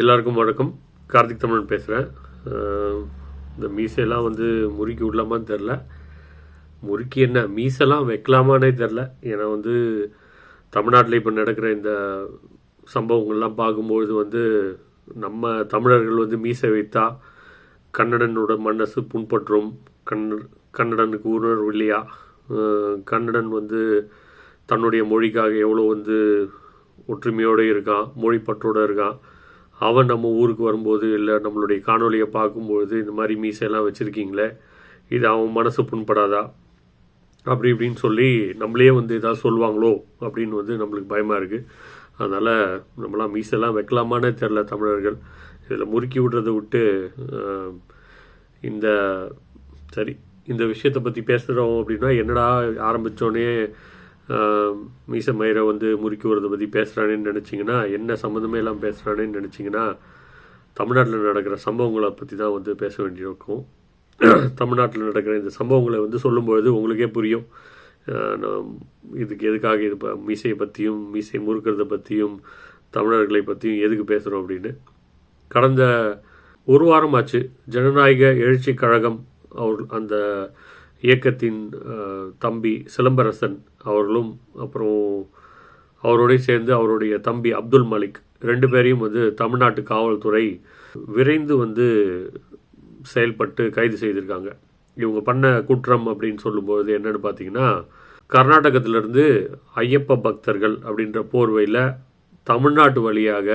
எல்லாருக்கும் வணக்கம். கார்த்திக் தமிழன் பேசுகிறேன் இந்த மீசையெல்லாம் வந்து முறுக்கி விடலாமான்னு தெரில முறுக்கி என்ன? மீசெல்லாம் வைக்கலாமானே தெரில ஏன்னா வந்து தமிழ்நாட்டில் இப்போ நடக்கிற இந்த சம்பவங்கள்லாம் பார்க்கும்பொழுது வந்து நம்ம தமிழர்கள் வந்து மீசை வைத்தா கன்னடனோட மனசு புண்பற்றும். கண்ண கன்னடனுக்கு உணர்வு இல்லையா? கன்னடன் வந்து தன்னுடைய மொழிக்காக எவ்வளோ வந்து ஒற்றுமையோடு இருக்கான் மொழிப்பற்றோடு இருக்கான். அவன் நம்ம ஊருக்கு வரும்போது இல்லை நம்மளுடைய காணொலியை பார்க்கும்போது இந்த மாதிரி மீசையெல்லாம் வச்சுருக்கீங்களே இது அவன் மனசு புண்படாதா? அப்படி இப்படின்னு சொல்லி நம்மளே வந்து ஏதாவது சொல்லுவாங்களோ அப்படின்னு வந்து நம்மளுக்கு பயமாக இருக்குது அதனால் நம்மளாம் மீசெல்லாம் வைக்கலாமானே தெரில தமிழர்கள். இதில் முறுக்கி விடுறதை விட்டு இந்த சரி இந்த விஷயத்தை பற்றி பேசுகிறோம் அப்படின்னா என்னடா ஆரம்பித்தோடனே மீச மயிரை வந்து முறுக்கி வரதை பற்றி பேசுகிறானேன்னு நினச்சிங்கன்னா என்ன சம்மந்தமே எல்லாம் பேசுகிறானேன்னு நினச்சிங்கன்னா தமிழ்நாட்டில் நடக்கிற சம்பவங்களை பற்றி தான் வந்து பேச வேண்டியிருக்கும். தமிழ்நாட்டில் நடக்கிற இந்த சம்பவங்களை வந்து சொல்லும்பொழுது உங்களுக்கே புரியும். இதுக்கு எதுக்காக இது மீசையை பற்றியும் மீசை முறுக்கிறத பற்றியும் தமிழர்களை பற்றியும் எதுக்கு பேசுகிறோம் அப்படின்னு. கடந்த ஒரு வாரம் ஆச்சு ஜனநாயக எழுச்சி கழகம் அவர் அந்த இயக்கத்தின் தம்பி சிலம்பரசன் அவர்களும் அப்புறம் அவரோடய சேர்ந்து அவருடைய தம்பி அப்துல் மலிக் ரெண்டு பேரையும் வந்து தமிழ்நாட்டு காவல்துறை விரைந்து வந்து செயல்பட்டு கைது செய்திருக்காங்க. இவங்க பண்ண குற்றம் அப்படின்னு சொல்லும்போது என்னென்னு பார்த்தீங்கன்னா கர்நாடகத்திலிருந்து ஐயப்ப பக்தர்கள் அப்படின்ற போர்வையில் தமிழ்நாட்டு வழியாக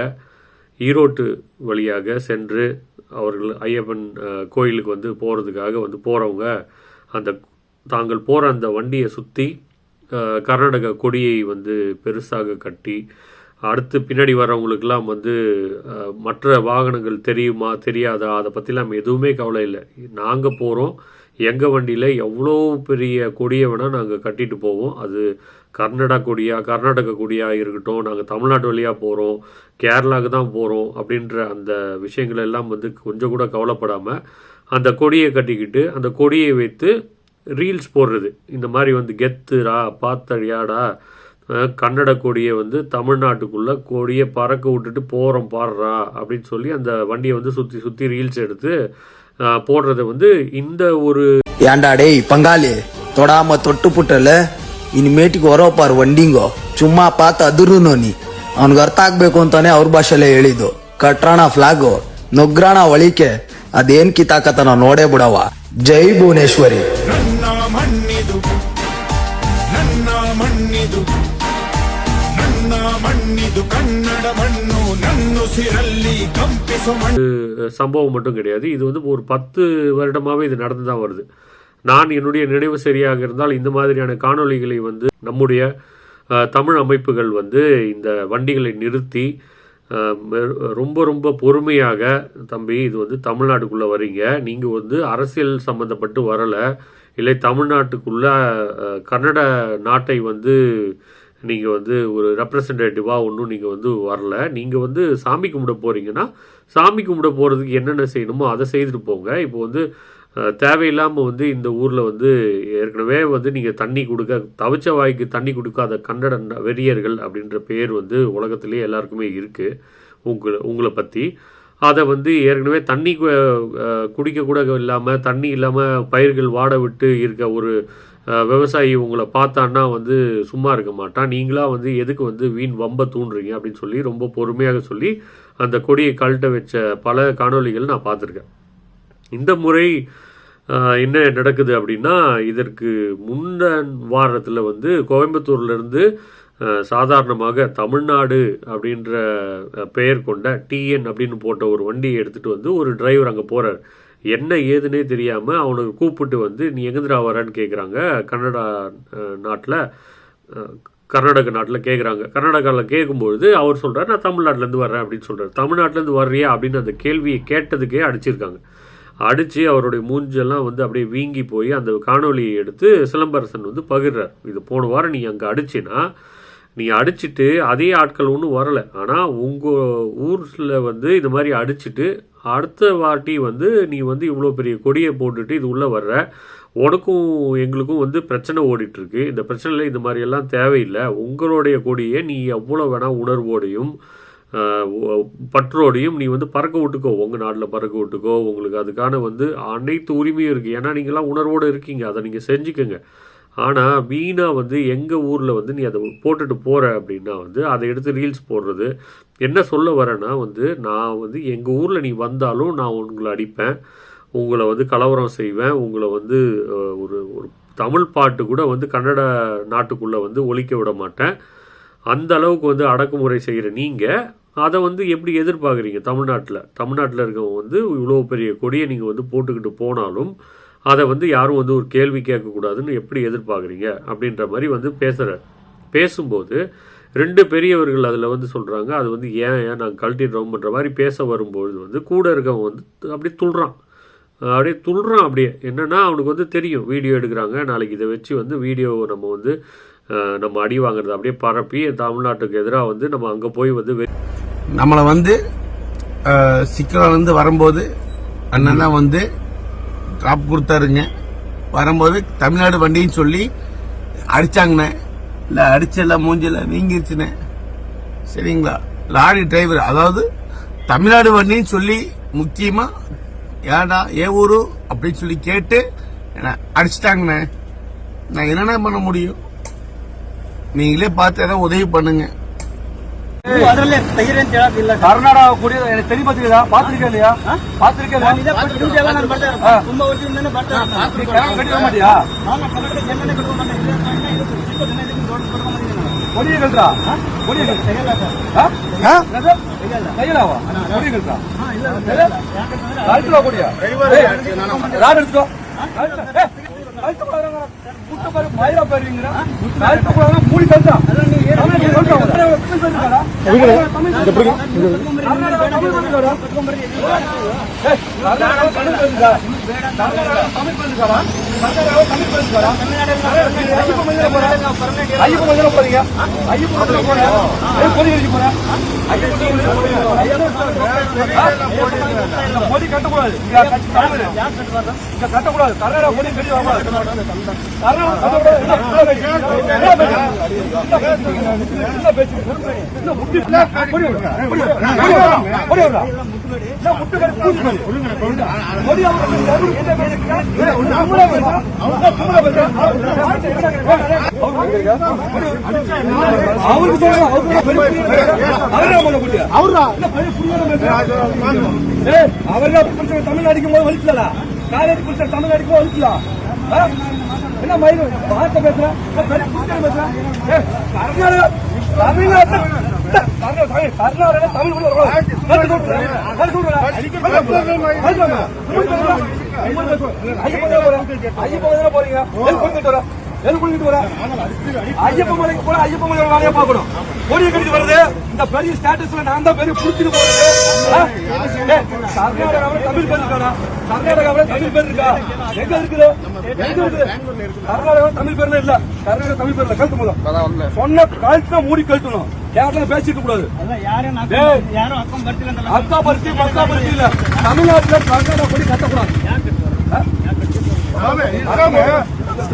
ஈரோட்டு வழியாக சென்று அவர்கள் ஐயப்பன் கோயிலுக்கு வந்து போகிறதுக்காக வந்து போகிறவங்க அந்த தாங்கள் போகிற அந்த வண்டியை சுற்றி கர்நாடக கொடியை வந்து பெருசாக கட்டி அடுத்து பின்னாடி வரவங்களுக்கெல்லாம் வந்து மற்ற வாகனங்கள் தெரியுமா தெரியாதா அதை பற்றிலாம் எதுவுமே கவலை இல்லை. நாங்கள் போகிறோம் எங்கள் வண்டியில் எவ்வளோ பெரிய கொடியை வேணால் நாங்கள் கட்டிட்டு போவோம். அது கர்நாடகா கொடியா கர்நாடக கொடியாக இருக்கட்டும் நாங்கள் தமிழ்நாட்டு வழியாக போகிறோம் கேரளாவுக்கு தான் போகிறோம் அப்படின்ற அந்த விஷயங்கள் எல்லாம் வந்து கொஞ்சம் கூட கவலைப்படாமல் அந்த கொடியை கட்டிக்கிட்டு அந்த கொடியை வைத்து ரீல்ஸ் போடுறது இந்த மாதிரி வந்து கெத்துடா பார்த்தடியாடா அஹ் கன்னட கொடியை வந்து தமிழ்நாட்டுக்குள்ளே கொடியை பறக்க விட்டுட்டு போகிறோம் பாடுறா அப்படின்னு சொல்லி அந்த வண்டியை வந்து சுற்றி சுற்றி ரீல்ஸ் எடுத்து அஹ் போடுறத வந்து இந்த ஒரு ஏன்டா டேய் பங்காளி தொடாம தொட்டு புட்டல ಇನ್ಮೇಟಿಗೆ ಹೊರೋಪಾರು ವಂಡಿಂಗೋ ಚುಮ್ಮಾ ಪಾತ ಅದುರುನು ನೀ ಅವ್ನಿಗೆ ಅರ್ಥ ಆಗ್ಬೇಕು ಅಂತಾನೆ ಅವ್ರ ಭಾಷೆಲ್ಲೇ ಹೇಳಿದ್ದು ಕಟ್ರಾಣ ಫ್ಲಾಗು ನುಗ್ರಾಣ ಒಳಿಕೆ ಅದೇನ್ ಕಿತಾಕತನ ನೋಡೇ ಬಿಡವ ಜೈ ಭುವನೇಶ್ವರಿ ಮಣ್ಣಿದು ನನ್ನ ಮಣ್ಣಿದು ಕನ್ನಡ ಮಣ್ಣು ನನ್ನುಸಿರಲ್ಲಿ ಕಂಪಿಸು ಮಣ್ಣು சம்பவம் மட்டும் கிடையாது இது வந்து ஒரு பத்து வருடமாகவே இது நடந்து தான் வருது நான் என்னுடைய நினைவு சரியாக இருந்தால் இந்த மாதிரியான காணொளிகளை வந்து நம்முடைய அஹ், தமிழ் அமைப்புகள் வந்து இந்த வண்டிகளை நிறுத்தி அஹ், மெ- ரொம்ப ரொம்ப பொறுமையாக தம்பி இது வந்து தமிழ்நாட்டுக்குள்ளே வரீங்க நீங்கள் வந்து அரசியல் சம்மந்தப்பட்டு வரலை இல்லை தமிழ்நாட்டுக்குள்ள கன்னட நாட்டை வந்து நீங்கள் வந்து ஒரு ரெப்ரசன்டேட்டிவாக ஒன்றும் நீங்கள் வந்து வரல. நீங்கள் வந்து சாமி கும்பிட போகிறீங்கன்னா சாமி கும்பிட போகிறதுக்கு என்னென்ன செய்யணுமோ அதை செய்துட்டு போங்க. இப்போ வந்து தேவையில்லாமல் வந்து இந்த ஊரில் வந்து ஏற்கனவே வந்து நீங்கள் தண்ணி கொடுக்க தவிச்ச வாய்க்கு தண்ணி கொடுக்காத கன்னட ந- வெறியர்கள் அப்படின்ற பேர் வந்து உலகத்துலேயே எல்லாருக்குமே இருக்குது உங்களை உங்களை பற்றி அதை வந்து ஏற்கனவே தண்ணி கு- இல்லாமல் தண்ணி இல்லாமல் பயிர்கள் வாட விட்டு இருக்க ஒரு விவசாயி உங்களை பார்த்தான்னா வந்து சும்மா இருக்க மாட்டான். நீங்களாக வந்து எதுக்கு வந்து வீண் வம்ப தூண்டுறீங்க அப்படின்னு சொல்லி ரொம்ப பொறுமையாக சொல்லி அந்த கொடியை கழட்ட வச்ச பல காணொளிகள் நான் பார்த்துருக்கேன். இந்த முறை என்ன நடக்குது அப்படின்னா இதற்கு முன்ன வாரத்தில் வந்து கோயம்புத்தூர்லேருந்து சாதாரணமாக தமிழ்நாடு அப்படின்ற பெயர் கொண்ட டிஎன் அப்படின்னு போட்ட ஒரு வண்டியை எடுத்துகிட்டு வந்து ஒரு டிரைவர் அங்கே போகிறார் என்ன ஏதுன்னே தெரியாமல் அவனுக்கு கூப்பிட்டு வந்து நீ எங்கேருந்துடா வரேன்னு கேட்குறாங்க கன்னடா நாட்டில் கர்நாடக நாட்டில் கேட்குறாங்க கர்நாடகாவில் கேட்கும்பொழுது அவர் சொல்கிறார் நான் தமிழ்நாட்டிலேருந்து வர்றேன் அப்படின்னு சொல்கிறார் தமிழ்நாட்டிலேருந்து வர்றியா? அப்படின்னு அந்த கேள்வியை கேட்டதுக்கே அடிச்சிருக்காங்க. அடித்து அவருடைய மூஞ்செல்லாம் வந்து அப்படியே வீங்கி போய் அந்த காணொளியை எடுத்து சிலம்பரசன் வந்து பகிர்றார். இது போன வாரம் நீ அங்கே அடிச்சின்னா நீ அடிச்சிட்டு அதே ஆட்கள் ஒன்றும் வரலை. ஆனால் உங்கள் ஊரில் வந்து இந்த மாதிரி அடிச்சுட்டு அடுத்த வாட்டி வந்து நீ வந்து இவ்வளோ பெரிய கொடியை போட்டுட்டு இது உள்ளே வர்ற. உனக்கும் எங்களுக்கும் வந்து பிரச்சனை ஓடிட்டுருக்கு. இந்த பிரச்சனையில் இந்த மாதிரியெல்லாம் தேவையில்லை. உங்களுடைய கொடியை நீ எவ்வளோ வேணால் உணர்வோடையும் பற்றோடையும் நீ வந்து பறக்க விட்டுக்கோ. உங்கள் நாட்டில் பறக்க விட்டுக்கோ. உங்களுக்கு அதுக்கான வந்து அனைத்து உரிமையும் இருக்குது ஏன்னா நீங்களாம் உணர்வோடு இருக்கீங்க. அதை நீங்கள் செஞ்சுக்கோங்க. ஆனால் வீணாக வந்து எங்கள் ஊரில் வந்து நீ அதை போட்டுட்டு போகிற அப்படின்னா வந்து அதை எடுத்து ரீல்ஸ் போடுறது. என்ன சொல்ல வரேன்னா வந்து நான் வந்து எங்கள் ஊரில் நீ வந்தாலும் நான் உங்களை அடிப்பேன். உங்களை வந்து கலவரம் செய்வேன். உங்களை வந்து ஒரு ஒரு தமிழ் பாட்டு கூட வந்து கன்னட நாட்டுக்குள்ளே வந்து ஒழிக்க விட மாட்டேன். அந்த அளவுக்கு வந்து அடக்குமுறை செய்கிற நீங்கள் அதை வந்து எப்படி எதிர்பார்க்குறீங்க? தமிழ்நாட்டில். தமிழ்நாட்டில் இருக்கவங்க வந்து இவ்வளோ பெரிய கொடியை நீங்கள் வந்து போட்டுக்கிட்டு போனாலும் அதை வந்து யாரும் வந்து ஒரு கேள்வி கேட்கக்கூடாதுன்னு எப்படி எதிர்பார்க்குறீங்க அப்படின்ற மாதிரி வந்து பேசுகிற பேசும்போது ரெண்டு பெரியவர்கள் அதில் வந்து சொல்கிறாங்க அது வந்து ஏன் ஏன் நாங்கள் கழட்டிடுறோம்ன்ற மாதிரி பேச வரும்பொழுது வந்து கூட இருக்கவன் வந்து அப்படியே துள்றான். அப்படியே துள்றான் அப்படியே. என்னென்னா அவனுக்கு வந்து தெரியும் வீடியோ எடுக்கிறாங்க நாளைக்கு இதை வச்சு வந்து வீடியோவை நம்ம வந்து நம்ம அடி வாங்குறது அப்படியே பரப்பி தமிழ்நாட்டுக்கு எதிராக வந்து நம்ம அங்கே போய் வந்து வெ- நம்மளை வந்து சிக்கலிருந்து வரும்போது அண்ணன் தான் வந்து ட்ராப் கொடுத்தாருங்க. வரும்போது தமிழ்நாடு வண்டின்னு சொல்லி அடிச்சாங்கண்ணே. இல்லை அடிச்சல மூஞ்சில நீங்கிருச்சுண்ணே. சரிங்களா? லாரி டிரைவர் அதாவது தமிழ்நாடு வண்டின்னு சொல்லி முக்கியமாக ஏடா ஏ ஊரு அப்படின்னு சொல்லி கேட்டு என்ன அடிச்சிட்டாங்கண்ணே. நான் என்னென்ன பண்ண முடியும்? நீங்களே பார்த்து ஏதாவது உதவி பண்ணுங்கள் ಅದರಲ್ಲೇ ಧೈರ್ಯ ಅಂತ ಇಲ್ಲ ಕರ್ನಾಟಕ ಕುಡಿಯೋ ತರಿ ಬದಿಲ್ಲ ಪಾತ್ರಿಕೆ ಇದೆಯಾ ಪಾತ್ರಿಕೆ ತುಂಬಾ ವರ್ಷದಿಂದನೇ ಬರ್ತಾ ಕಟ್ಟಿದ ಮಾಡಿಯಾ ಹೊಡಿಯಗಲ್ರಾ ಹೊಡಿಯಗಲ್ ಕೈಯಲ್ಲವ ಹೊಡಿಯಗಲ್ರಾ ರಾತ್ರಿ ಕೊಡಿಯಾ ರಾಡ್ ಹಿಡ್ಕೋ மோடி கட்டக்கூடாது. கட்டக்கூடாது. கர்நாடகா மோடி வெளியே வரக்கூடாது. கர்நாடகா அவருக்கு அவரா அவர்தான் தமிழ் அடிக்கும் போது வலிக்கலா காலேஜ் புருஷன் தமிழ் அடிக்கும் போது வலிக்கலாம் என்ன மயிலும் வார்த்தை பேசுற என்ன பெரிய புரியாத பேசுற ஏய், கர்நாடகா தமிழ்நாட்டுல கர்நாடகா தமிழ் கூட. ஐயப்பன் போறீங்க ஐயப்ப மலைக்கு போல ஐயப்ப மலையோட வேலையை பார்க்கணும். கொடியை இந்த பெரிய ஸ்டேட்டஸ்ல நான் தான் பெரிய புடிச்சிட்டு போறது. கர்நாடகாவில் தமிழ் பேர் இருக்கானா கர்நாடகாவில் தமிழ் பேர் இருக்கா? எங்க இருக்குது? எங்க தமிழ் பேர்ல இல்ல. கர்நாடகா தமிழ் பேர்ல கழுத்து முதல் சொன்ன கழுத்து மூடி கழுத்தணும் யாரும் பேசிக்க கூடாது அக்கா பருத்தி மக்கா பருத்தி இல்ல. தமிழ்நாட்டில் கர்நாடகா படி கட்டு.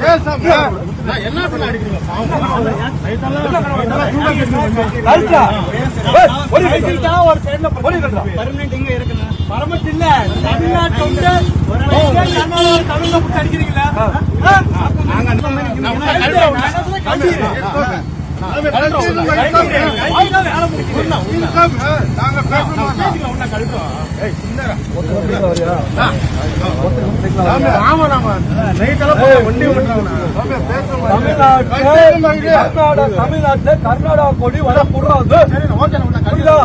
கொடி கட்டுறா Permanent இங்க இருக்குண்ணா. பரமத்து இல்ல தமிழ்நாட்டை தமிழ்ல விட்டு அடிக்கிறீங்களா தமிழ்நாட்டுல கர்நாடகா கொடி வரக்கூடாது புரியுதா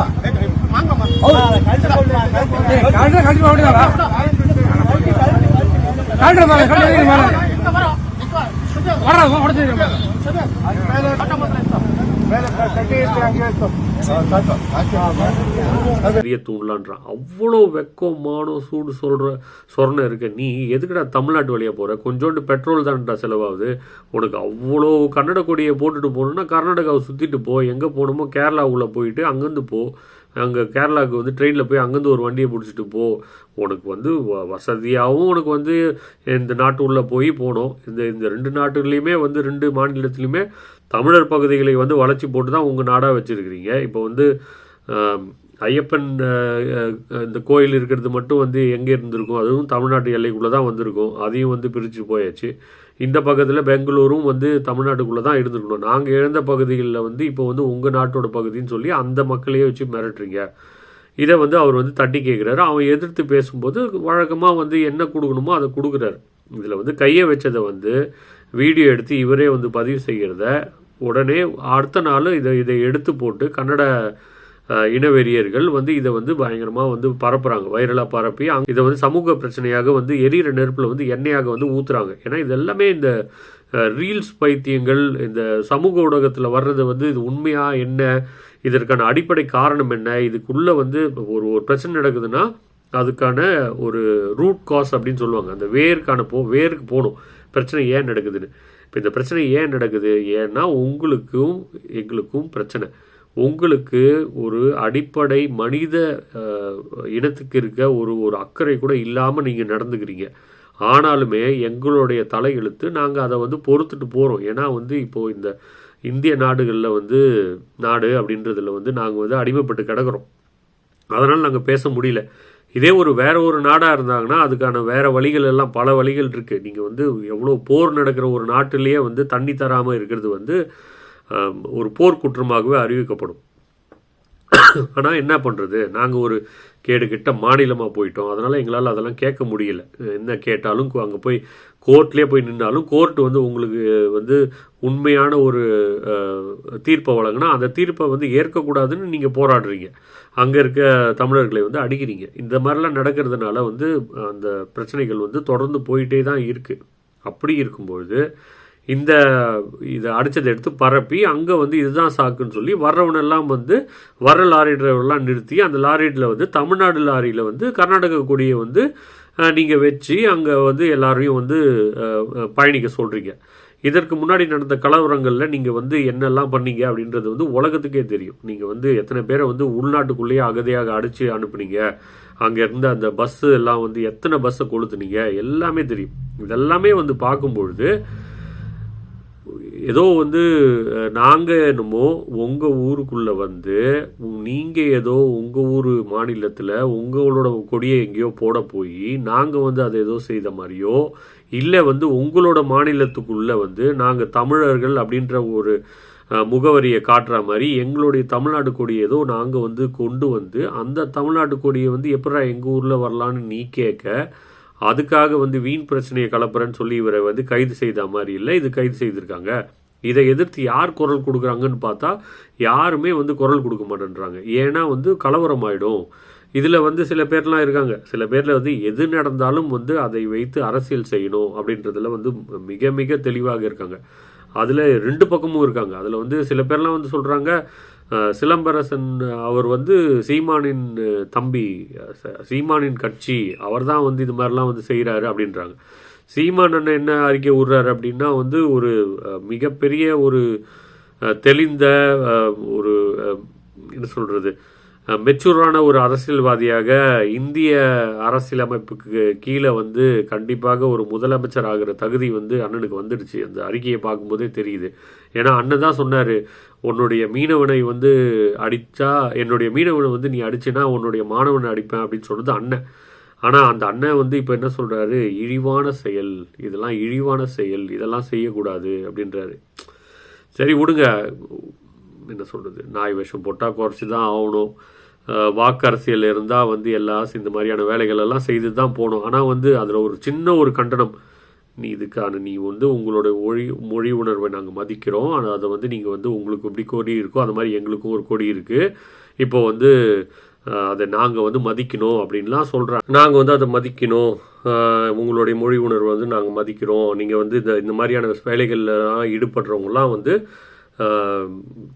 பெரிய தூண்லான்றான் அவ்வளோ வெக்கம் மானம் சூடு சொல்கிற சொரணை இருக்க. நீ எதுக்குடா தமிழ்நாட்டு வழியாக போகிற கொஞ்சோண்டு பெட்ரோல் தான்டா செலவாகுது. உனக்கு அவ்வளோ கன்னட கொடியை போட்டுட்டு போகணுன்னா கர்நாடகாவை சுற்றிட்டு போ. எங்கே போகணுமோ கேரளாவுக்குள்ளே போயிட்டு அங்கேருந்து போ. அங்கே கேரளாவுக்கு வந்து ட்ரெயினில் போய் அங்கேருந்து ஒரு வண்டியை பிடிச்சிட்டு போ. உனக்கு வந்து வ- வசதியாகவும் உனக்கு வந்து இந்த நாட்டு உள்ளே போய் போகணும். இந்த இந்த ரெண்டு நாட்டுலேயுமே வந்து ரெண்டு மாநிலத்துலையுமே தமிழர் பகுதிகளை வந்து வளர்ச்சி போட்டு தான் உங்கள் நாடாக வச்சுருக்கிறீங்க. இப்போ வந்து ஐயப்பன் இந்த கோயில் இருக்கிறது மட்டும் வந்து எங்கே இருந்திருக்கும்? அதுவும் தமிழ்நாட்டு எல்லைக்குள்ளே தான் வந்திருக்கும். அதையும் வந்து பிரித்து போயாச்சு. இந்த பக்கத்தில் பெங்களூரும் வந்து தமிழ்நாட்டுக்குள்ளே தான் இருந்துருக்கணும். நாங்கள் இழந்த பகுதிகளில் வந்து இப்போ வந்து உங்கள் நாட்டோட பகுதின்னு சொல்லி அந்த மக்களையே வச்சு மிரட்டுறீங்க. இதை வந்து அவர் வந்து தட்டி கேட்குறாரு அவன் எதிர்த்து பேசும்போது வழக்கமாக வந்து என்ன கொடுக்கணுமோ அதை கொடுக்குறாரு. இதில் வந்து கையை வச்சதை வந்து வீடியோ எடுத்து இவரே வந்து பதிவு செய்கிறத உடனே அடுத்த நாள் இதை இதை எடுத்து போட்டு கன்னட இனவெறியர்கள் வந்து இதை வந்து பயங்கரமாக வந்து பரப்புகிறாங்க வைரலாக பரப்பி அங்கே இதை வந்து சமூக பிரச்சனையாக வந்து எரியிற நெருப்பில் வந்து எண்ணெயாக வந்து ஊற்றுறாங்க ஏன்னா இது எல்லாமே இந்த ரீல்ஸ் பைத்தியங்கள் இந்த சமூக ஊடகத்தில் வர்றது வந்து இது உண்மையாக என்ன? இதற்கான அடிப்படை காரணம் என்ன? இதுக்குள்ளே வந்து ஒரு ஒரு பிரச்சனை நடக்குதுன்னா அதுக்கான ஒரு ரூட் காஸ் அப்படின்னு சொல்லுவாங்க. அந்த வேருக்கான போ வேருக்கு போகணும். பிரச்சனை ஏன் நடக்குதுன்னு. இப்போ இந்த பிரச்சனை ஏன் நடக்குது? ஏன்னா உங்களுக்கும் எங்களுக்கும் பிரச்சனை. உங்களுக்கு ஒரு அடிப்படை மனித இனத்துக்கு இருக்க ஒரு ஒரு அக்கறை கூட இல்லாமல் நீங்கள் நடந்துக்கிறீங்க. ஆனாலுமே எங்களுடைய தலையெழுத்து நாங்கள் அதை வந்து பொறுத்துட்டு போகிறோம் ஏன்னா வந்து இப்போது இந்த இந்திய நாடுகளில் வந்து நாடு அப்படின்றதுல வந்து நாங்கள் வந்து அடிமைப்பட்டு கிடக்குறோம். அதனால் நாங்கள் பேச முடியல. இதே ஒரு வேற ஒரு நாடாக இருந்தாங்கன்னா அதுக்கான வேற வழிகள் எல்லாம் பல வழிகள் இருக்குது நீங்கள் வந்து எவ்வளோ போர் நடக்கிற ஒரு நாட்டிலேயே வந்து தண்ணி தராமல் இருக்கிறது வந்து ஒரு போர்க்குற்றமாகவே அறிவிக்கப்படும். ஆனால் என்ன பண்ணுறது நாங்கள் ஒரு கேடு கிட்ட மாநிலமாக போயிட்டோம். அதனால் எங்களால் அதெல்லாம் கேட்க முடியல. என்ன கேட்டாலும் அங்கே போய் கோர்ட்லேயே போய் நின்னாலும் கோர்ட் வந்து உங்களுக்கு வந்து உண்மையான ஒரு தீர்ப்பை வழங்கினா அந்த தீர்ப்பை வந்து ஏற்கக்கூடாதுன்னு நீங்கள் போராடுறீங்க. அங்கே இருக்க தமிழர்களை வந்து அடிக்கிறீங்க. இந்த மாதிரிலாம் நடக்கிறதுனால வந்து அந்த பிரச்சனைகள் வந்து தொடர்ந்து போயிட்டே தான் இருக்குது அப்படி இருக்கும்பொழுது இந்த இதை அடித்ததை எடுத்து பரப்பி அங்கே வந்து இதுதான் சாக்குன்னு சொல்லி வர்றவனெல்லாம் வந்து வர்ற லாரி டிரைவர்லாம் நிறுத்தி அந்த லாரியில் வந்து தமிழ்நாடு லாரியில் வந்து கர்நாடக கொடியை வந்து நீங்கள் வச்சு அங்கே வந்து எல்லாரையும் வந்து பயணிக்க சொல்கிறீங்க இதற்கு முன்னாடி நடந்த கலவரங்களில் நீங்கள் வந்து என்னெல்லாம் பண்ணீங்க அப்படின்றது வந்து உலகத்துக்கே தெரியும். நீங்கள் வந்து எத்தனை பேரை வந்து உள்நாட்டுக்குள்ளேயே அகதியாக அடித்து அனுப்புனீங்க. அங்கே இருந்த அந்த பஸ்ஸு எல்லாம் வந்து எத்தனை பஸ்ஸை கொளுத்துனீங்க? எல்லாமே தெரியும். இதெல்லாமே வந்து பார்க்கும்பொழுது ஏதோ வந்து நாங்கள் என்னமோ உங்கள் ஊருக்குள்ளே வந்து நீங்கள் ஏதோ உங்கள் ஊர் மாநிலத்தில் உங்களோட கொடியை எங்கேயோ போட போய் நாங்கள் வந்து அதை ஏதோ செய்த மாதிரியோ இல்லை வந்து உங்களோட மாநிலத்துக்குள்ளே வந்து நாங்கள் தமிழர்கள் அப்படின்ற ஒரு முகவரியை காட்டுற மாதிரி எங்களுடைய தமிழ்நாடு கொடியை ஏதோ நாங்கள் வந்து கொண்டு வந்து அந்த தமிழ்நாட்டு கொடியை வந்து எப்படா எங்கள் ஊரில் வரலான்னு நீ கேட்க அதுக்காக வந்து வீண் பிரச்சனையை கலப்புறேன்னு சொல்லி இவரை வந்து கைது செய்த மாதிரி இல்லை இது கைது செய்திருக்காங்க. இதை எதிர்த்து யார் குரல் கொடுக்குறாங்கன்னு பார்த்தா யாருமே வந்து குரல் கொடுக்க மாட்டேன்றாங்க. ஏன்னா வந்து கலவரம் ஆகிடும் இதில் வந்து சில பேர்லாம் இருக்காங்க. சில பேரில் வந்து எது நடந்தாலும் வந்து அதை வைத்து அரசியல் செய்யணும் அப்படின்றதுல வந்து மிக மிக தெளிவாக இருக்காங்க. அதில் ரெண்டு பக்கமும் இருக்காங்க. அதில் வந்து சில பேர்லாம் வந்து சொல்கிறாங்க சிலம்பரசன் அவர் வந்து சீமானின் தம்பி சீமானின் கட்சி அவர் தான் வந்து இது மாதிரிலாம் வந்து செய்கிறாரு அப்படின்றாங்க. சீமான் அண்ணன் என்ன அறிக்கை விடுறாரு அப்படின்னா வந்து ஒரு மிகப்பெரிய ஒரு தெளிந்த ஒரு என்ன சொல்கிறது மெச்சூரான ஒரு அரசியல்வாதியாக இந்திய அரசியலமைப்புக்கு கீழே வந்து கண்டிப்பாக ஒரு முதலமைச்சர் ஆகிற தகுதி வந்து அண்ணனுக்கு வந்துடுச்சு. அந்த அறிக்கையை பார்க்கும்போதே தெரியுது. ஏன்னா அண்ணன் தான் சொன்னார் உன்னுடைய மீனவனை வந்து அடித்தா என்னுடைய மீனவனை வந்து நீ அடிச்சுன்னா உன்னுடைய மாணவனை அடிப்பேன் அப்படின்னு சொன்னது அண்ணன். ஆனால் அந்த அண்ணன் வந்து இப்போ என்ன சொல்கிறாரு இழிவான செயல். இதெல்லாம் இழிவான செயல். இதெல்லாம் செய்யக்கூடாது அப்படின்றாரு. சரி விடுங்க. என்ன சொல்கிறது நாய் விஷம் போட்டால் குறைச்சி தான் ஆகணும். வாக்கரசியல் இருந்தால் வந்து எல்லாம் இந்த மாதிரியான வேலைகள் எல்லாம் செய்து தான் போகணும். ஆனால் வந்து அதில் ஒரு சின்ன ஒரு கண்டனம் நீ இதுக்கான நீ வந்து உங்களோட மொழி மொழி உணர்வை நாங்கள் மதிக்கிறோம். ஆனால் அதை வந்து நீங்கள் வந்து உங்களுக்கு எப்படி கொடி இருக்கோ அந்த மாதிரி எங்களுக்கும் ஒரு கொடி இருக்குது இப்போ வந்து அதை நாங்கள் வந்து மதிக்கணும் அப்படின்லாம் சொல்கிறாங்க நாங்கள் வந்து அதை மதிக்கணும். உங்களுடைய மொழி உணர்வை வந்து நாங்கள் மதிக்கிறோம். நீங்கள் வந்து இந்த இந்த மாதிரியான வேலைகள்லாம் ஈடுபடுறவங்களாம் வந்து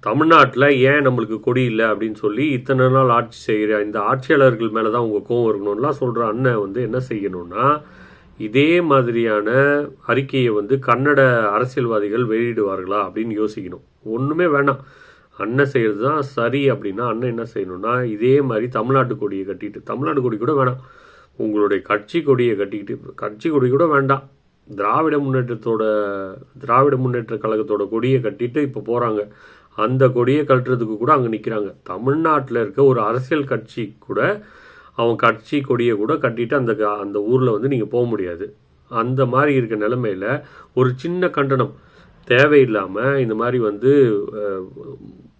தமிழ்நாட்டில் ஏன் நம்மளுக்கு கொடி இல்லை அப்படின்னு சொல்லி இத்தனை நாள் ஆட்சி செய்கிற இந்த ஆட்சியாளர்கள் மேலே தான் உங்கள் கோவம் இருக்கணும்லாம் சொல்கிற அண்ணன் வந்து என்ன செய்யணும்னா இதே மாதிரியான அறிக்கையை வந்து கன்னட அரசியல்வாதிகள் வெளியிடுவார்களா அப்படின்னு யோசிக்கணும். ஒன்றுமே வேணாம். அண்ணன் செய்கிறது தான் சரி அப்படின்னா அண்ணன் என்ன செய்யணும்னா இதே மாதிரி தமிழ்நாட்டு கொடியை கட்டிட்டு தமிழ்நாடு கொடி கூட வேணாம். உங்களுடைய கட்சி கொடியை கட்டிக்கிட்டு கட்சி கொடி கூட வேண்டாம். திராவிட முன்னேற்றத்தோட திராவிட முன்னேற்ற கழகத்தோட கொடியை கட்டிட்டு இப்போ போகிறாங்க அந்த கொடியை கட்டுறதுக்கு கூட அங்கே நிற்கிறாங்க தமிழ்நாட்டில் இருக்க ஒரு அரசியல் கட்சி கூட அவன் கட்சி கொடியை கூட கட்டிட்டு அந்த க- அந்த ஊரில் வந்து நீங்கள் போக முடியாது. அந்த மாதிரி இருக்க நிலமையில ஒரு சின்ன கண்டனம் தேவையில்லாமல் இந்த மாதிரி வந்து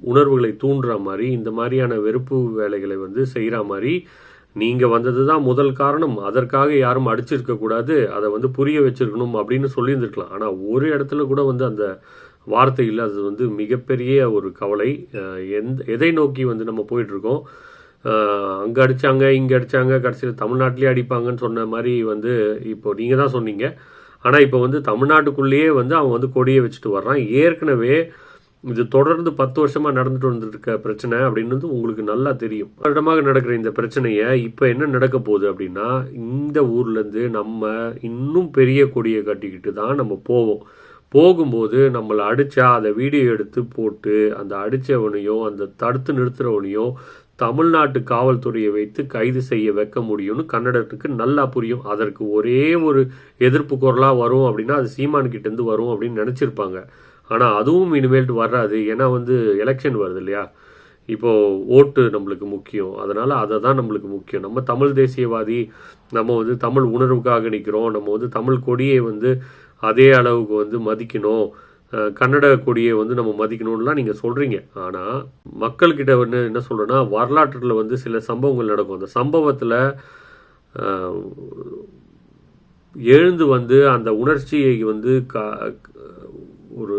உணர்வுகளை தூண்டுற மாதிரி இந்த மாதிரியான வெறுப்பு வேலைகளை வந்து செய்கிற மாதிரி நீங்கள் வந்தது தான் முதல் காரணம். அதற்காக யாரும் அடிச்சிருக்கக்கூடாது அதை வந்து புரிய வச்சிருக்கணும் அப்படின்னு சொல்லியிருந்துருக்கலாம். ஆனால் ஒரு இடத்துல கூட வந்து அந்த வார்த்தை இல்லாதது வந்து மிகப்பெரிய ஒரு கவலை. எந்த எதை நோக்கி வந்து நம்ம போயிட்டுருக்கோம்? அங்கே அடித்தாங்க இங்கே அடித்தாங்க கடைசியில் தமிழ்நாட்டிலே அடிப்பாங்கன்னு சொன்ன மாதிரி வந்து இப்போ நீங்கள் தான் சொன்னீங்க. ஆனால் இப்போ வந்து தமிழ்நாட்டுக்குள்ளேயே வந்து அவன் வந்து கொடியை வச்சுட்டு வர்றான் ஏற்கனவே இது தொடர்ந்து பத்து வருஷமாக நடந்துட்டு வந்துருக்க பிரச்சனை அப்படின்றது உங்களுக்கு நல்லா தெரியும். வருடமாக நடக்கிற இந்த பிரச்சனையை இப்போ என்ன நடக்க போகுது அப்படின்னா இந்த ஊர்லேருந்து நம்ம இன்னும் பெரிய கொடியை கட்டிக்கிட்டு தான் நம்ம போவோம். போகும்போது நம்மளை அடித்தா அதை வீடியோ எடுத்து போட்டு அந்த அடித்தவனையும் அந்த தடுத்து நிறுத்துகிறவனையும் தமிழ்நாட்டு காவல்துறையை வைத்து கைது செய்ய வைக்க முடியும்னு கன்னடத்துக்கு நல்லா புரியும். அதற்கு ஒரே ஒரு எதிர்ப்பு குரலாக வரும் அப்படின்னா அது சீமான்கிட்டேருந்து வரும் அப்படின்னு நினச்சிருப்பாங்க. ஆனால் அதுவும் இனிமேல் வராது. ஏன்னா வந்து எலெக்ஷன் வருது இல்லையா? இப்போது ஓட்டு நம்மளுக்கு முக்கியம். அதனால் அதை தான் நம்மளுக்கு முக்கியம். நம்ம தமிழ் தேசியவாதி நம்ம வந்து தமிழ் உணர்வுக்காக நிற்கிறோம் நம்ம வந்து தமிழ் கொடியை வந்து அதே அளவுக்கு வந்து மதிக்கணும். கன்னட கொடியை வந்து நம்ம மதிக்கணும்லாம் நீங்கள் சொல்கிறீங்க ஆனால் மக்கள்கிட்ட வந்து என்ன சொல்கிறேன்னா வரலாற்றில் வந்து சில சம்பவங்கள் நடக்கும். அந்த சம்பவத்தில் எழுந்து வந்து அந்த உணர்ச்சியை வந்து க ஒரு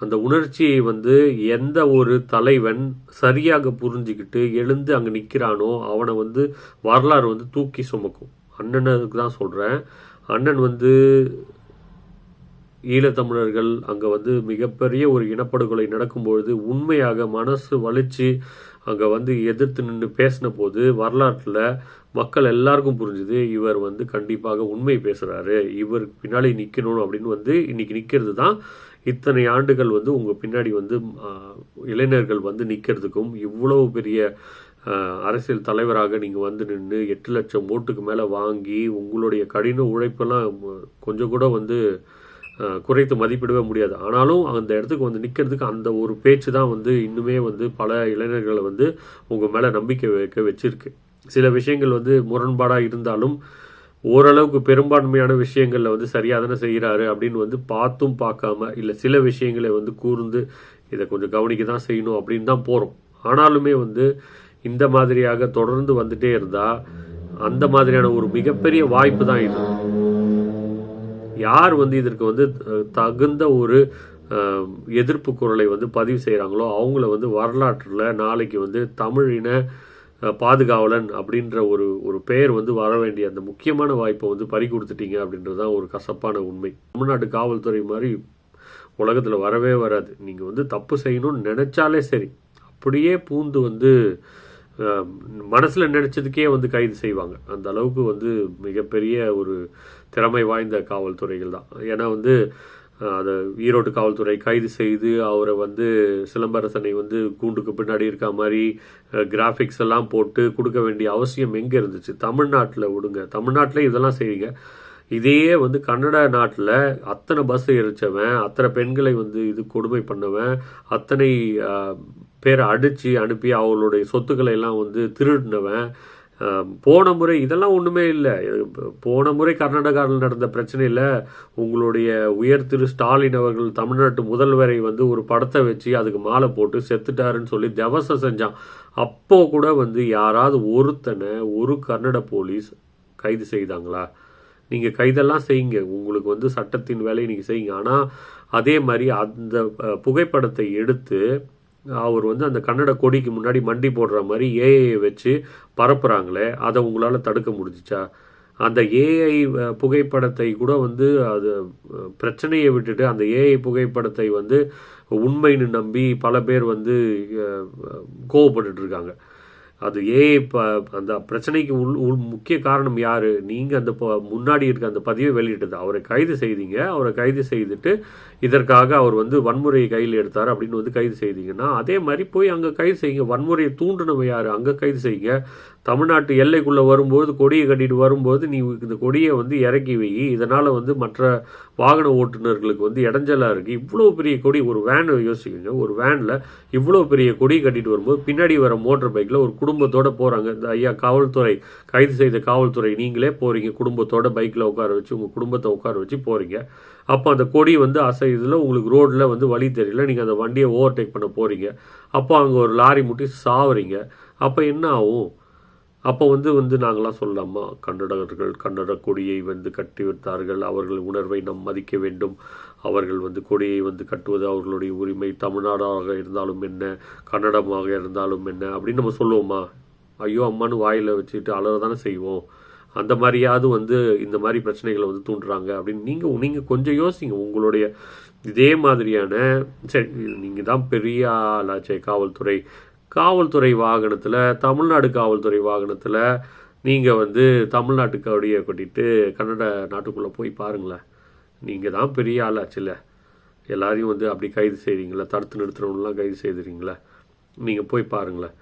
அந்த உணர்ச்சியை வந்து எந்த ஒரு தலைவன் சரியாக புரிஞ்சுக்கிட்டு எழுந்து அங்கே நிற்கிறானோ அவனை வந்து வரலாறு வந்து தூக்கி சுமக்கும். அண்ணனுக்கு தான் சொல்கிறேன் அண்ணன் வந்து ஈழத்தமிழர்கள் அங்கே வந்து மிகப்பெரிய ஒரு இனப்படுகொலை நடக்கும்பொழுது உண்மையாக மனசு வலிச்சு அங்கே வந்து எதிர்த்து நின்று பேசின போது வரலாற்றில் மக்கள் எல்லாருக்கும் புரிஞ்சுது இவர் வந்து கண்டிப்பாக உண்மை பேசுகிறாரு இவர் பின்னாடி நிற்கணும் அப்படின்னு வந்து இன்றைக்கி நிற்கிறது தான். இத்தனை ஆண்டுகள் வந்து உங்கள் பின்னாடி வந்து இளைஞர்கள் வந்து நிற்கிறதுக்கும் இவ்வளவு பெரிய அரசியல் தலைவராக நீங்கள் வந்து நின்று எட்டு லட்சம் ஓட்டுக்கு மேலே வாங்கி உங்களுடைய கடின உழைப்பெல்லாம் கொஞ்சம் கூட வந்து குறைத்து மதிப்பிடவே முடியாது. ஆனாலும் அந்த இடத்துக்கு வந்து நிற்கிறதுக்கு அந்த ஒரு பேச்சு தான் வந்து இன்னுமே வந்து பல இளைஞர்களை வந்து உங்கள் மேலே நம்பிக்கை வைக்க வச்சுருக்கு. சில விஷயங்கள் வந்து முரண்பாடாக இருந்தாலும் ஓரளவுக்கு பெரும்பான்மையான விஷயங்களில் வந்து சரியாக தானே செய்கிறாரு அப்படின்னு வந்து பார்த்தும் பார்க்காம இல்லை சில விஷயங்களை வந்து கூர்ந்து இதை கொஞ்சம் கவனிக்க தான் செய்யணும் அப்படின்னு தான் போகிறோம் ஆனாலுமே வந்து இந்த மாதிரியாக தொடர்ந்து வந்துட்டே இருந்தால் அந்த மாதிரியான ஒரு மிகப்பெரிய வாய்ப்பு தான் இது. யார் வந்து இதற்கு வந்து தகுந்த ஒரு எதிர்ப்பு குரலை வந்து பதிவு செய்கிறாங்களோ அவங்கள வந்து வரலாற்றில் நாளைக்கு வந்து தமிழின பாதுகாவலன் அப்படின்ற ஒரு ஒரு பெயர் வந்து வர வேண்டிய அந்த முக்கியமான வாய்ப்பை வந்து பறி கொடுத்துட்டீங்க அப்படின்றது தான் ஒரு கசப்பான உண்மை. தமிழ்நாட்டு காவல்துறை மாதிரி உலகத்தில் வரவே வராது. நீங்கள் வந்து தப்பு செய்யணும்னு நினச்சாலே சரி. அப்படியே பூந்து வந்து மனசில் நினச்சதுக்கே வந்து கைது செய்வாங்க. அந்த அளவுக்கு வந்து மிகப்பெரிய ஒரு திறமை வாய்ந்த காவல்துறைகள் தான். ஏன்னா வந்து அதை ஈரோடு காவல்துறை கைது செய்து அவரை வந்து சிலம்பரசனை வந்து கூண்டுக்கு பின்னாடி இருக்க மாதிரி கிராஃபிக்ஸ் எல்லாம் போட்டு கொடுக்க வேண்டிய அவசியம் எங்கே இருந்துச்சு? தமிழ்நாட்டில் விடுங்க. தமிழ்நாட்டில் இதெல்லாம் செய்யுங்க இதையே வந்து கன்னட நாட்டில் அத்தனை பஸ் எரிச்சவன் அத்தனை பெண்களை வந்து இது கொடுமை பண்ணவன் அத்தனை பேரை அடித்து அனுப்பி அவங்களுடைய சொத்துக்களை எல்லாம் வந்து திருடினவன் போன முறை இதெல்லாம் ஒன்றுமே இல்லை. போன முறை கர்நாடகாவில் நடந்த பிரச்சனையில் உங்களுடைய உயர் திரு ஸ்டாலின் அவர்கள் தமிழ்நாட்டு முதல்வரை வந்து ஒரு படத்தை வச்சு அதுக்கு மாலை போட்டு செத்துட்டாருன்னு சொல்லி தவசம் செஞ்சான். அப்போ கூட வந்து யாராவது ஒருத்தனை ஒரு கன்னட போலீஸ் கைது செய்தாங்களா? நீங்கள் கைதெல்லாம் செய்யுங்க. உங்களுக்கு வந்து சட்டத்தின் வேலையை நீங்கள் செய்யுங்க. ஆனால் அதே மாதிரி அந்த புகைப்படத்தை எடுத்து அவர் வந்து அந்த கன்னட கொடிக்கு முன்னாடி மண்டி போடுற மாதிரி ஏஐயை வச்சு பரப்புகிறாங்களே அதை உங்களால் தடுக்க முடிஞ்சிச்சா? அந்த ஏஐ புகைப்படத்தை கூட வந்து அது பிரச்சனையை விட்டுட்டு அந்த ஏஐ புகைப்படத்தை வந்து உண்மைன்னு நம்பி பல பேர் வந்து அஹ், இருக்காங்க. அது ஏ இப்போ அந்த பிரச்சனைக்கு உள் உள் முக்கிய காரணம் யார்? நீங்கள் அந்த ப- முன்னாடி இருக்க அந்த பதிவை வெளியிட்டது. அவரை கைது செய்தீங்க. அவரை கைது செய்துட்டு இதற்காக அவர் வந்து வன்முறையை கையில் எடுத்தார் அப்படின்னு வந்து கைது செய்தீங்கன்னா அதே மாதிரி போய் அங்கே கைது செய்யுங்க. வன்முறையை தூண்டினவ யார்? அங்கே கைது செய்யுங்க. தமிழ்நாட்டு எல்லைக்குள்ளே வரும்போது கொடியை கட்டிட்டு வரும்போது நீ இந்த கொடியை வந்து இறக்கி வை. இதனால் வந்து மற்ற வாகன ஓட்டுநர்களுக்கு வந்து இடைஞ்சலாக இருக்குது இவ்வளோ பெரிய கொடி ஒரு வேனை யோசிக்கோங்க. ஒரு வேனில் இவ்வளோ பெரிய கொடி கட்டிட்டு வரும்போது பின்னாடி வர மோட்டர் பைக்கில் ஒரு குடும்பத்தோடு போகிறாங்க இந்த ஐயா காவல்துறை கைது செய்த காவல்துறை நீங்களே போகிறீங்க குடும்பத்தோட பைக்கில் உட்கார வச்சு உங்கள் குடும்பத்தை உட்கார வச்சு போகிறீங்க அப்போ அந்த கொடி வந்து அசையுதுல உங்களுக்கு ரோட்டில் வந்து வழி தெரியல. நீங்கள் அந்த வண்டியை ஓவர்டேக் பண்ண போகிறீங்க அப்போ அங்கே ஒரு லாரி முட்டி சாவுறீங்க. அப்போ என்ன ஆகும்? அப்போ வந்து வந்து நாங்களாம் சொல்லலாமா கன்னடர்கள் கன்னட கொடியை வந்து கட்டி வைத்தார்கள். அவர்கள் உணர்வை நாம் மதிக்க வேண்டும். அவர்கள் வந்து கொடியை வந்து கட்டுவது அவர்களுடைய உரிமை. தமிழ்நாடாக இருந்தாலும் என்ன? கன்னடமாக இருந்தாலும் என்ன? அப்படின்னு நம்ம சொல்லுவோமா ஐயோ அம்மான்னு வாயில் வச்சுட்டு அலற தானே செய்வோம். அந்த மாதிரியாவது வந்து இந்த மாதிரி பிரச்சனைகளை வந்து தூண்டுறாங்க. அப்படின்னு நீங்கள் நீங்கள் கொஞ்சம் யோசிங்க. உங்களுடைய இதே மாதிரியான சரி நீங்கள் தான் பெரிய ஆளாச்சே காவல்துறை காவல்துறை வாகனத்தில் தமிழ்நாடு காவல்துறை வாகனத்தில் நீங்கள் வந்து தமிழ்நாட்டு அப்படியே கொட்டிட்டு கன்னட நாட்டுக்குள்ளே போய் பாருங்களேன். நீங்கள் தான் பெரிய ஆளாச்சுல்ல எல்லாரையும் வந்து அப்படி கைது செய்கிறீங்களா தடுத்து நிறுத்துறவங்களாம் கைது செய்துறீங்களா நீங்கள் போய் பாருங்களேன்.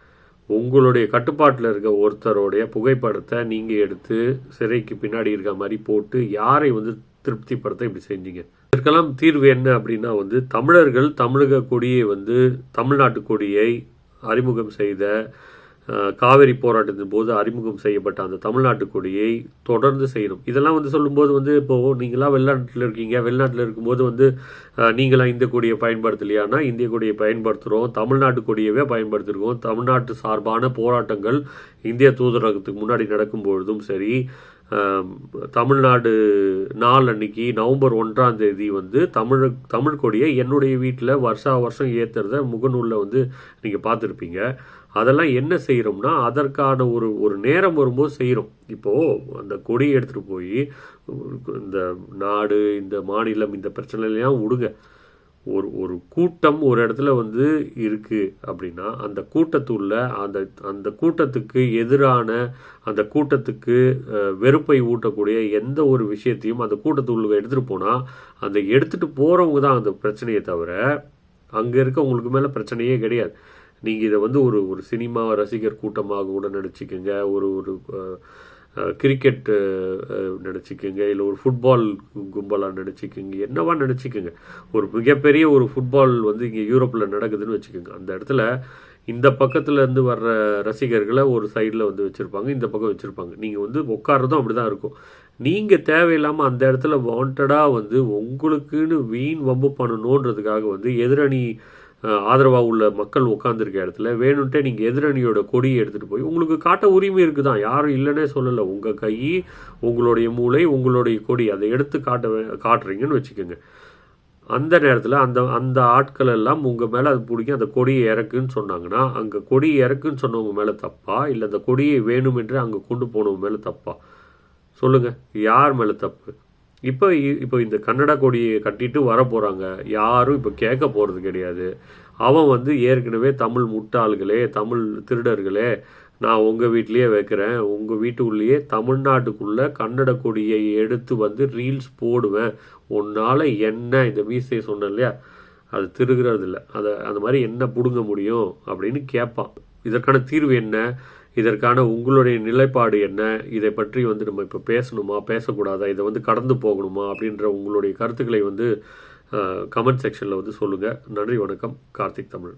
உங்களுடைய கட்டுப்பாட்டில் இருக்க ஒருத்தருடைய புகைப்படத்தை நீங்கள் எடுத்து சிறைக்கு பின்னாடி இருக்க மாதிரி போட்டு யாரை வந்து திருப்திப்படுத்த இப்படி செஞ்சீங்க? இதற்கெல்லாம் தீர்வு என்ன அப்படின்னா வந்து தமிழர்கள் தமிழக கொடியை வந்து தமிழ்நாட்டு கொடியை அறிமுகம் செய்த காவேரி போராட்டத்தின் போது அறிமுகம் செய்யப்பட்ட அந்த தமிழ்நாட்டு கொடியை தொடர்ந்து செய்யணும். இதெல்லாம் வந்து சொல்லும்போது வந்து இப்போ நீங்களாம் வெளிநாட்டில் இருக்கீங்க. வெளிநாட்டில் இருக்கும்போது வந்து நீங்களாம் இந்த கொடியை பயன்படுத்தலையானா இந்திய கொடியை பயன்படுத்துகிறோம் தமிழ்நாட்டு கொடியவே பயன்படுத்திருக்கோம். தமிழ்நாட்டு சார்பான போராட்டங்கள் இந்திய தூதரகத்துக்கு முன்னாடி நடக்கும்பொழுதும் சரி தமிழ்நாடு நாள் அன்னைக்கு நவம்பர் ஒன்றாம் தேதி வந்து தமிழ் தமிழ் கொடியை என்னுடைய வீட்டில் வருஷா வருஷம் ஏற்றுறத முகநூலில் வந்து நீங்கள் பார்த்துருப்பீங்க. அதெல்லாம் என்ன செய்கிறோம்னா அதற்கான ஒரு ஒரு நேரம் வரும்போது செய்கிறோம் இப்போது அந்த கொடியை எடுத்துகிட்டு போய் இந்த நாடு இந்த மாநிலம் இந்த பிரச்சனைலாம் விடுங்க. ஒரு ஒரு கூட்டம் ஒரு இடத்துல வந்து இருக்குது அப்படின்னா அந்த கூட்டத்துள்ள அந்த அந்த கூட்டத்துக்கு எதிரான அந்த கூட்டத்துக்கு வெறுப்பை ஊட்டக்கூடிய எந்த ஒரு விஷயத்தையும் அந்த கூட்டத்துள்ள எடுத்துகிட்டு போனால் அந்த எடுத்துகிட்டு போகிறவங்க தான் அந்த பிரச்சனையை தவிர அங்கே இருக்க உங்களுக்கு மேலே பிரச்சனையே கிடையாது. நீங்கள் இதை வந்து ஒரு ஒரு சினிமா ரசிகர் கூட்டமாக கூட நினச்சிக்கோங்க. ஒரு ஒரு கிரிக்கெட்டு கிரிக்கெட் நினச்சிக்கோங்க இல்லை ஒரு ஃபுட்பால் கும்பலாக நினச்சிக்கோங்க என்னவா நினச்சிக்கோங்க ஒரு மிகப்பெரிய ஒரு ஃபுட்பால் வந்து இங்கே யூரோப்பில் நடக்குதுன்னு வச்சுக்கோங்க. அந்த இடத்துல இந்த பக்கத்துலேருந்து வர்ற ரசிகர்களை ஒரு சைடில் வந்து வச்சுருப்பாங்க. இந்த பக்கம் வச்சுருப்பாங்க. நீங்கள் வந்து உட்கார்றதும் அப்படி தான் இருக்கும். நீங்கள் தேவையில்லாமல் அந்த இடத்துல வாண்டடாக வந்து உங்களுக்குன்னு வீண் வம்பு பண்ணணுன்றதுக்காக வந்து எதிரணி ஆதரவாக உள்ள மக்கள் உட்காந்துருக்க இடத்துல வேணும்ட்டே நீங்கள் எதிரணியோட கொடியை எடுத்துகிட்டு போய் உங்களுக்கு காட்ட உரிமை இருக்குது தான் யாரும் இல்லைன்னே சொல்லலை. உங்கள் கை உங்களுடைய மூளை உங்களுடைய கொடி அதை எடுத்து காட்ட வே- காட்டுறீங்கன்னு வச்சுக்கோங்க. அந்த நேரத்தில் அந்த அந்த ஆட்கள் எல்லாம் உங்கள் மேலே அது பிடிக்கும். அந்த கொடியை இறக்குன்னு சொன்னாங்கன்னா அங்கே கொடியை இறக்குன்னு சொன்னவங்க மேலே தப்பா? இல்லை அந்த கொடியை வேணுமென்று அங்கே கொண்டு போனவங்க மேலே தப்பா? சொல்லுங்கள் யார் மேலே தப்பு? இப்போ இப்போ இந்த கன்னட கொடியை கட்டிட்டு வர போகிறாங்க யாரும் இப்போ கேட்க போகிறது கிடையாது. அவன் வந்து ஏற்கனவே தமிழ் முட்டாள்களே தமிழ் திருடர்களே நான் உங்கள் வீட்லேயே வைக்கிறேன். உங்கள் வீட்டுக்குள்ளேயே தமிழ்நாட்டுக்குள்ளே கன்னட கொடியை எடுத்து வந்து ரீல்ஸ் போடுவேன். உன்னால் என்ன இந்த மீசையை சொன்னேன் இல்லையா? அது திருகிறது இல்லை அதை அந்த மாதிரி என்ன பிடுங்க முடியும் அப்படின்னு கேட்பான். இதற்கான தீர்வு என்ன? இதற்கான உங்களுடைய நிலைப்பாடு என்ன? இதை பற்றி வந்து நம்ம இப்போ பேசணுமா? பேசக்கூடாதா? இதை வந்து கடந்து போகணுமா? அப்படின்ற உங்களுடைய கருத்துக்களை வந்து கமெண்ட் செக்ஷனில் வந்து சொல்லுங்கள் நன்றி வணக்கம். கார்த்திக் தமிழ்.